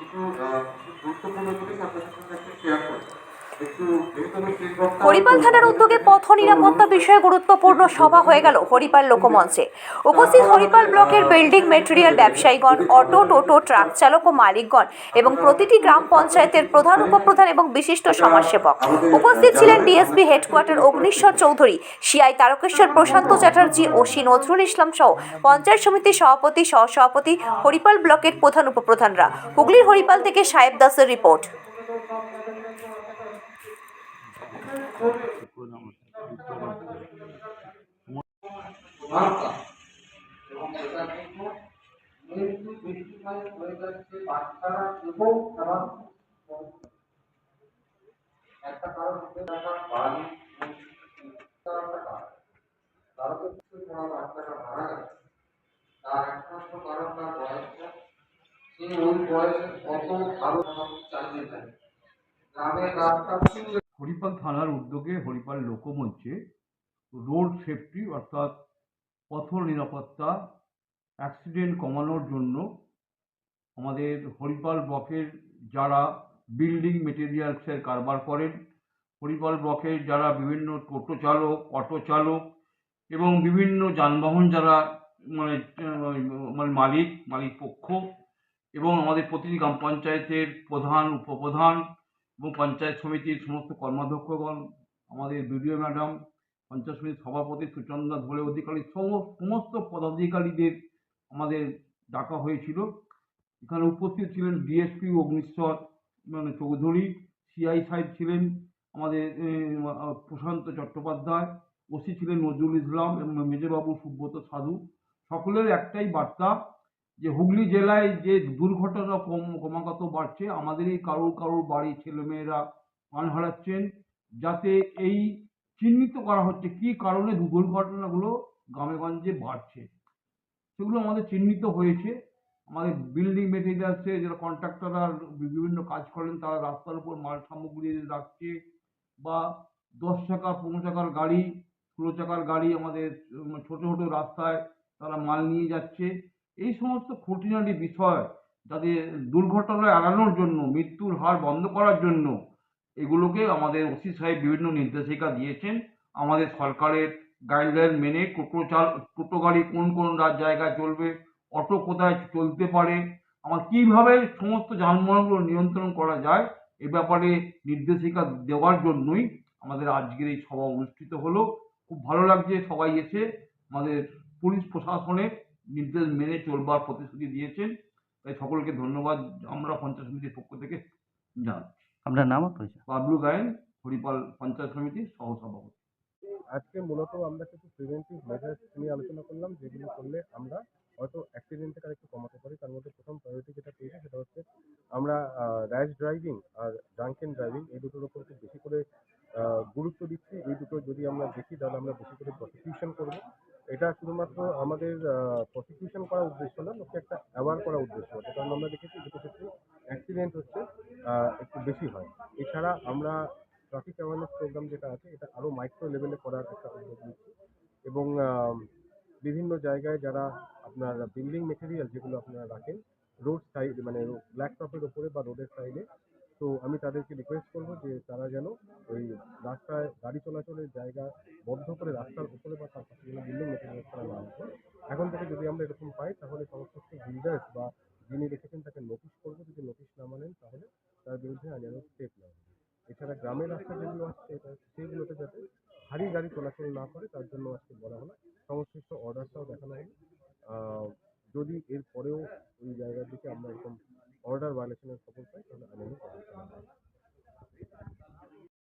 আহ, গুরুত্বপূর্ণ জিনিস আপনাদের সঙ্গে শেয়ার করি হরিপাল থানার উদ্যোগে পথ নিরাপত্তা বিষয়ে গুরুত্বপূর্ণ সভা হয়ে গেল হরিপাল লোকমঞ্চে। উপস্থিত হরিপাল ব্লকের বিল্ডিং মেটেরিয়াল ব্যবসায়ীগণ অটো টোটো ট্রাক চালক ও মালিকগণ এবং প্রতিটি গ্রাম পঞ্চায়েতের প্রধান উপপ্রধান এবং বিশিষ্ট সমাজসেবক। উপস্থিত ছিলেন DSP headquarter Agnishwar Chowdhury CI Tarakeswar Prashanta Chatterjee OC Nazrul Islam সহ পঞ্চায়েত সমিতির সভাপতি সহসভাপতি হরিপাল ব্লকের প্রধান উপপ্রধানরা। হুগলির হরিপাল থেকে সাহেব দাসের রিপোর্ট। বার্তা এবং সেটা কিন্তু মৃত্যু মৃত্যুময় হয়ে যাচ্ছে বাচ্চারা এবং তারা একটা কারণ হচ্ছে তারা বাড়ি তার একটা কারণ তারা তো কিছু কোনো বাচ্চাটা মারা গেছে তার একমাত্র কারণ তার বয়সটা সে ওই বয়সে কত ভালো চালিয়ে যায় গ্রামের রাস্তা ছিল হরিপাল থানার উদ্যোগে হরিপাল লোকমঞ্চে রোড সেফটি অর্থাৎ পথ নিরাপত্তা, অ্যাক্সিডেন্ট কমানোর জন্য আমাদের হরিপাল ব্লকের যারা বিল্ডিং মেটেরিয়ালসের কারবার করেন, হরিপাল ব্লকের যারা বিভিন্ন টোটো চালক, অটো চালক এবং বিভিন্ন যানবাহন যারা মানে মানে মালিক মালিক পক্ষ এবং আমাদের প্রতিটি গ্রাম পঞ্চায়েতের প্রধান, উপপ্রধান এবং পঞ্চায়েত সমিতির সমস্ত কর্মাধ্যক্ষগণ, আমাদের বিডিও ম্যাডাম, পঞ্চায়েত সমিতির সভাপতি সুচন্দ্রা ধরে অধিকারী সম- সমস্ত পদাধিকারীদের আমাদের ডাকা হয়েছিল। এখানে উপস্থিত ছিলেন ডিএসপি অগ্নিশ্বর মানে চৌধুরী, সিআই সাহেব ছিলেন আমাদের প্রশান্ত চট্টোপাধ্যায়, ওসি ছিলেন নজরুল ইসলাম এবং মেজবাবু সুব্রত সাধু। সকলের একটাই বার্তা যে হুগলি জেলায় যে দুর্ঘটনা কম ক্রমাগত বাড়ছে, আমাদেরই কারোর কারোর বাড়ির ছেলেমেয়েরা প্রাণ হারাচ্ছেন। যাতে এই চিহ্নিত করা হচ্ছে কী কারণে দুর্ঘটনাগুলো গ্রামেগঞ্জে বাড়ছে। সেগুলো আমাদের চিহ্নিত হয়েছে। আমাদের বিল্ডিং মেটেরিয়ালসে যারা কন্ট্রাক্টররা বিভিন্ন কাজ করেন, তারা রাস্তার উপর মাল সামগ্রী রাখছে বা দশ চাকা, পনেরো চাকার গাড়ি, ষোলো চাকার গাড়ি আমাদের ছোটো ছোটো রাস্তায় তারা মাল নিয়ে যাচ্ছে। এই সমস্ত খুঁটিনাটি বিষয় যাতে দুর্ঘটনা এড়ানোর জন্য, মৃত্যুর হার বন্ধ করার জন্য, এগুলোকে আমাদের ওসি সাহেব বিভিন্ন নির্দেশিকা দিয়েছেন। আমাদের সরকারের গাইডলাইন মেনে টোটো চাল টোটো গাড়ি কোন কোন জায়গায় চলবে, অটো কোথায় চলতে পারে, আমার কীভাবে সমস্ত যানবাহনগুলো নিয়ন্ত্রণ করা যায়, এ ব্যাপারে নির্দেশিকা দেওয়ার জন্যই আমাদের আজকের এই সভা অনুষ্ঠিত হলো। খুব ভালো লাগছে সবাই এসে আমাদের পুলিশ প্রশাসনের নির্দেশ মেনে চলবার প্রতিশ্রুতি দিয়েছেন। তাই সকলকে ধন্যবাদ। আমরা পঞ্চায়েত সমিতির পক্ষ থেকে জানাচ্ছি। আপনার নাম বাবলু গায়েন হরিপাল পঞ্চায়েত সমিতির সহসভাপতি। আজকে মূলত আমরা কিছু প্রিভেন্টিভ মেজার্স নিয়ে আলোচনা করলাম যেগুলো করলে আমরা হয়তো অ্যাক্সিডেন্টটাকে আরেকটু কমাতে পারি। তার মধ্যে প্রথম প্রায়োরিটি যেটা পেয়েছি সেটা হচ্ছে আমরা র্যাশ ড্রাইভিং আর ড্রাঙ্কেন ড্রাইভিং এই দুটোর উপর খুব বেশি করে গুরুত্ব দিচ্ছি। এই দুটো যদি আমরা দেখি তাহলে আমরা বেশি করে প্রসিকিউশন করব। এটা শুধুমাত্র আমাদের প্রসিকিউশন করার উদ্দেশ্য না, লোককে একটা অ্যাওয়ার করার উদ্দেশ্য। আছে কারণ আমরা দেখেছি দুটো ক্ষেত্রে অ্যাক্সিডেন্ট হচ্ছে একটু বেশি হয়। এছাড়া আমরা ট্রাফিক অ্যাওয়ারনেস প্রোগ্রাম যেটা আছে, এটা আরও মাইক্রো লেভেলে করার একটা উদ্যোগ নিচ্ছি এবং বিভিন্ন জায়গায় যারা আপনার বিল্ডিং মেটেরিয়াল যেগুলো আপনারা রাখেন রোড সাইড মানে ব্ল্যাক টপের ওপরে বা রোডের সাইডে তো আমি তাদেরকে রিকোয়েস্ট করব যে তারা যেন ওই রাস্তায় গাড়ি চলাচলের জায়গা বন্ধ করে রাস্তার উপরে বা তার পাশে যেন বিল্ডিং মেটেরিয়াল করা না রাখে এখন থেকে যদি আমরা এরকম পাই, তাহলে সমস্ত বিল্ডার্স বা যিনি রেখেছেন তাকে নোটিশ করব, যদি নোটিশ না মানেন, তাহলে তার বিরুদ্ধে আইনানুগ স্টেপ নেওয়া হবে। এছাড়া গ্রামের রাস্তা যেগুলো আসছে এটা সেইগুলোতে যাতে ভারী গাড়ি চলাচল না করে, তার জন্য আজকে বলা হলো, সংশ্লিষ্ট অর্ডারটাও দেখানো হলো। যদি এর পরেও ওই জায়গার দিকে আমরা এরকম অর্ডার ভায়োলেশনের খবর পাই তাহলে আইনানুগ ব্যবস্থা নেওয়া হবে